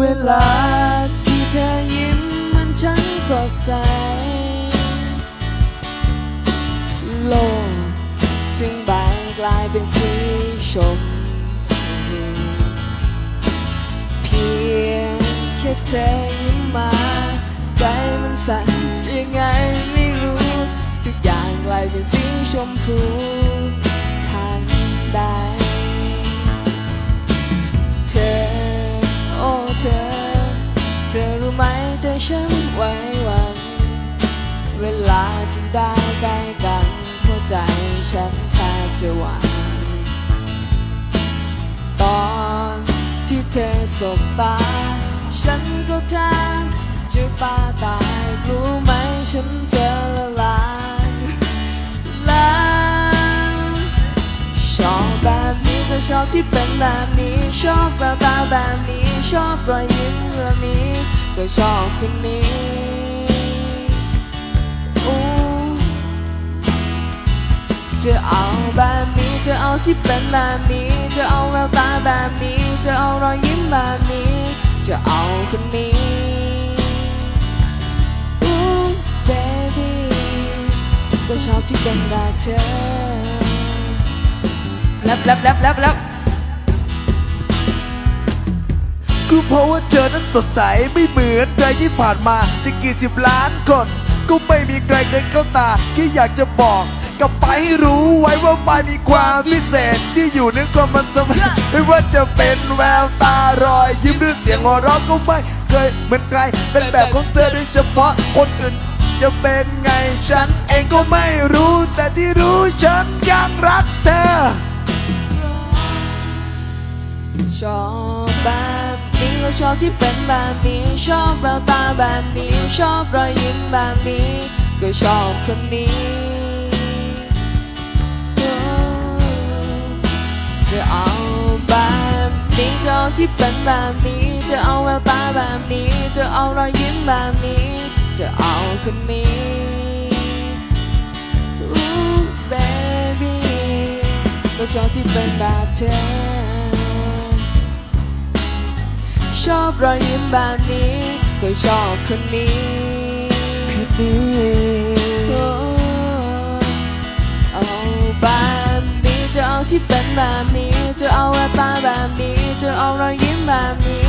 เวลาที่เธอยิ้มมันช่างสดใส โลกจึงบานกลายเป็นสีชมพูเพียงแค่เธอยิ้มมา ใจมันสั่นยังไงไม่รู้ ทุกอย่างกลายเป็นสีชมพู ไหมเธอฉันไว้วัน เวลาที่ได้ใกล้กันหัวใจฉันแทบจะหวั่นตอนที่เธอสบตา ฉันก็แทบจะปาตายรู้ไหมฉันจะละลายแล้วชอบแบบนี้ก็ชอบที่เป็นแบบนี้ ชอบแววตาแบบนี้ ชอบรอยยิ้มแบบนี้ ก็ชอบคนนี้อู้จะเอาแบบนี้ จะเอาที่เป็นแบบนี้ จะเอาแววตาแบบนี้ จะเอารอยยิ้มแบบนี้ จะเอาคนนี้อู้ baby ก็ชอบที่เป็นแบบเธอแลบแลบแลบแลบแลบ ก็เพราะว่าเธอนั้นสดใสไม่เหมือนใครที่ผ่านมา จะกี่สิบล้านคน ก็ไม่มีใครเคยเข้าตาแค่อยากจะบอกกลับไปให้รู้ไว้ว่าปายมีความพิเศษที่อยู่ในความมันจะไม่ว่าจะเป็นแววตารอย ยิ้มหรือเสียงหัวเราะก็ไม่เคยเหมือนใครเป็นแบบของเธอโดยเฉพาะคนอื่นจะเป็นไงฉันเองก็ไม่รู้ แต่ที่รู้ฉันยังรักเธอชอบแบบนี้ ก็ชอบที่เป็นแบบนี้ ชอบแววตาแบบนี้ ชอบรอยยิ้มแบบนี้ ก็ชอบคนนี้จะเอาแบบนี้จะเอาที่เป็นแบบนี้ จะเอาแววตาแบบนี้ จะเอารอยยิ้มแบบนี้ จะเอาคนนี้อู้ baby ก็ชอบที่เป็นแบบเธอ ชอบรอยยิ้มแบบนี้ ก็ชอบคนนี้โอ้เอาแบบนี้จะเอาที่เป็นแบบนี้ จะเอาแววตาแบบนี้ จะเอารอยยิ้มแบบนี้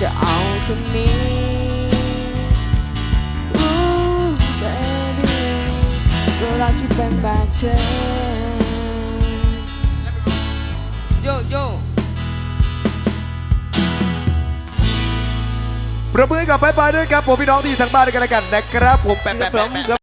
จะเอาคนนี้โอ้ baby ก็รักที่เป็นแบบเธอโยโย่ ประมือกับไปไปด้วยครับผมพี่น้องที่อยู่ทางบ้านด้วยกันแล้วกันนะครับผมแปะแปะแปะแปะ